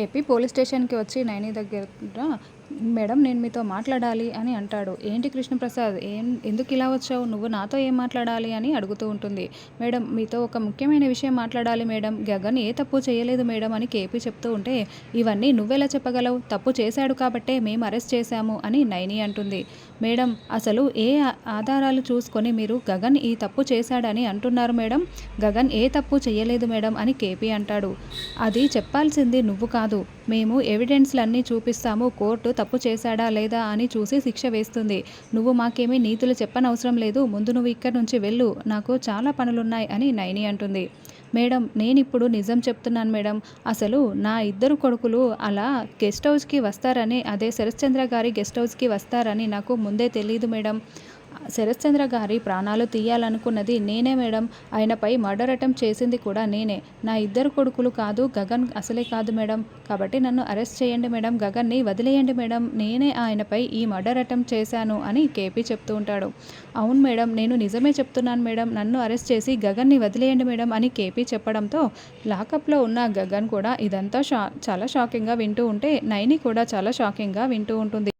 AP police స్టేషన్కి వచ్చి నైని దగ్గర మేడం నేను మీతో మాట్లాడాలి అని అంటాడు. ఏంటి కృష్ణప్రసాద్? ఏం ఎందుకు ఇలా వచ్చావు? నువ్వు నాతో ఏం మాట్లాడాలి అని అడుగుతూ ఉంటుంది. మేడం మీతో ఒక ముఖ్యమైన విషయం మాట్లాడాలి మేడం. గగన్ ఏ తప్పు చేయలేదు మేడం అని కేపీ చెప్తూ ఉంటే ఇవన్నీ నువ్వెలా చెప్పగలవు? తప్పు చేశాడు కాబట్టే మేము అరెస్ట్ చేశాము అని నైని అంటుంది. మేడం అసలు ఏ ఆధారాలు చూసుకొని మీరు గగన్ ఈ తప్పు చేశాడని అంటున్నారు మేడం? గగన్ ఏ తప్పు చేయలేదు మేడం అని కేపీ అంటాడు. అది చెప్పాల్సింది నువ్వు కాదు. మేము ఎవిడెన్స్లన్నీ చూపిస్తాము. కోర్టు తప్పు చేశాడా లేదా అని చూసి శిక్ష వేస్తుంది. నువ్వు మాకేమీ నీతులు చెప్పనవసరం లేదు. ముందు నువ్వు ఇక్కడి నుంచి వెళ్ళు. నాకు చాలా పనులున్నాయి అని నైని అంటుంది. మేడం నేను ఇప్పుడు నిజం చెప్తున్నాను మేడం. అసలు నా ఇద్దరు కొడుకులు అలా గెస్ట్ హౌస్కి వస్తారని అదే శరశ్చంద్ర గారి గెస్ట్ హౌస్కి వస్తారని నాకు ముందే తెలియదు మేడం. శరశ్చంద్ర గారి ప్రాణాలు తీయాలనుకున్నది నేనే మేడం. ఆయనపై మర్డర్ అటెంప్ట్ చేసింది కూడా నేనే. నా ఇద్దరు కొడుకులు కాదు గగన్ అసలే కాదు మేడం. కాబట్టి నన్ను అరెస్ట్ చేయండి మేడం. గగన్ని వదిలేయండి మేడం. నేనే ఆయనపై ఈ మర్డర్ అటెంప్ట్ చేశాను అని కేపీ చెప్తూ ఉంటాడు. అవును మేడం నేను నిజమే చెప్తున్నాను మేడం. నన్ను అరెస్ట్ చేసి గగన్ని వదిలేయండి మేడం అని కేపీ చెప్పడంతో లాకప్లో ఉన్న గగన్ కూడా ఇదంతా షా చాలా షాకింగ్గా వింటూ ఉంటే నైని కూడా చాలా షాకింగ్గా వింటూ ఉంటుంది.